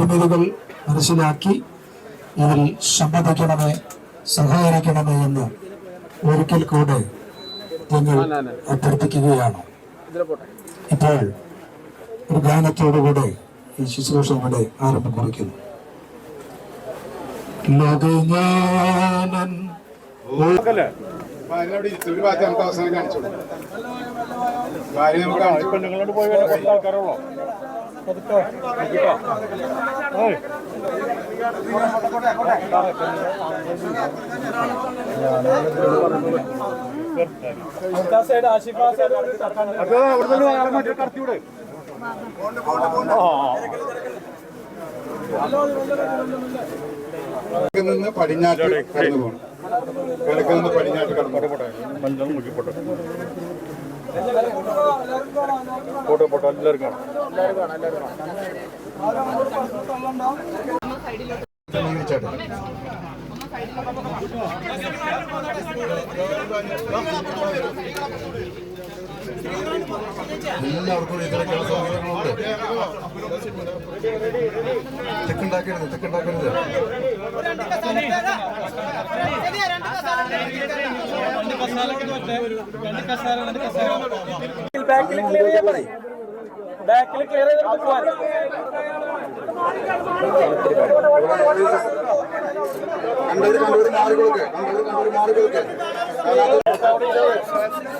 പരിമിതികൾ മനസ്സിലാക്കി ഇതിൽ സംബന്ധിക്കണമേ സഹകരിക്കണമേ എന്ന് ഒരിക്കൽ കൂടെ ഞങ്ങൾ അഭ്യർത്ഥിക്കുകയാണ്. ഇപ്പോൾ ഒരു ഗാനത്തോടുകൂടെ ഈ ശുശ്രൂഷ ഇവിടെ ആരംഭം കുറിക്കുന്നു ലോകജ്ഞാനൻ അവസാനം കാണിച്ചു. ഭാര്യ കാണിച്ചു പെണ്ണുങ്ങളോട് പോയി ആൾക്കാരുള്ളോ? നിന്ന് പടിഞ്ഞാറ്റ് കടന്നു പോകണം കിഴക്കിൽ നിന്ന് പടിഞ്ഞാറ്റ് കടന്നു പോകട്ടെ മഞ്ഞൾ നോക്കി പോട്ടെ ഫോട്ടോ എല്ലാവർക്കും കാണാം. എല്ലാവർക്കും ഇതിനൊക്കെയുള്ള സൗകര്യങ്ങളുണ്ട്. തെക്കുണ്ടാക്കരുത് തെക്കുണ്ടാക്കരുത്. ബാക്കിൽ ക്ലിയർ ചെയ്യാൻ പറയും ബാക്കിൽ ക്ലിയർ ചെയ്തിട്ട് പോവാൻ കണ്ടവര് കണ്ടവര് മാറി കൊടുക്ക് കണ്ടവര് കണ്ടവര് മാറി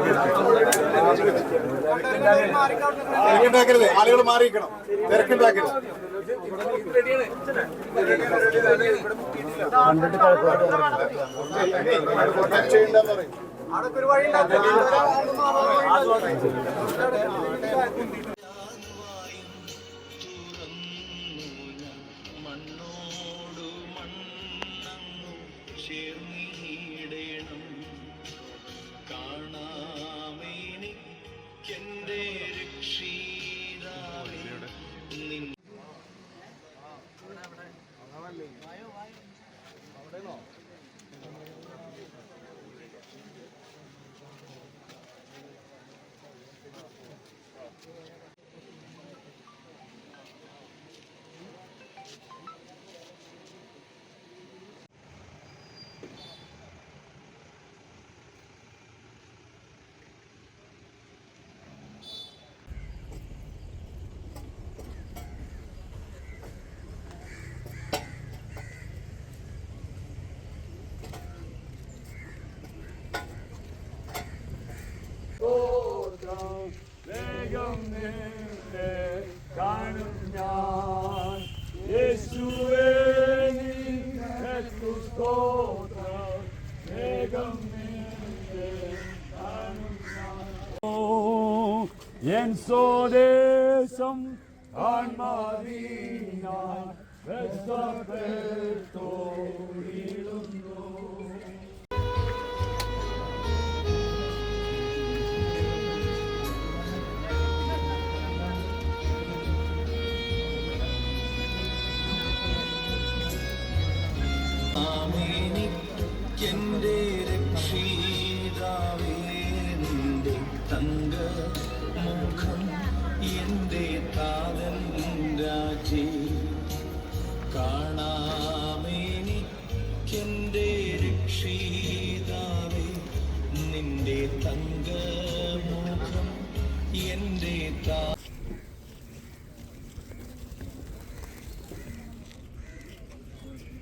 തിരക്കുണ്ടാക്കരുത്. ആളുകൾ മാറിയിരിക്കണം. തിരക്കുണ്ടാക്കരുത്. ചെയ്യണ്ടെന്ന് ഒരു മണ്ണോടു വേഗം നിന്നെ കാണും ഞാൻ യേശുവേ നിനക്കു സ്തോത്രം വേഗം നിന്നെ കാണും ഞാൻ ഓ, എൻ സ്വദേശം ആൺമാതീന രക്ഷപ്പെട്ടോടിടും എന്റെ താതൻ രാജേ കാണാ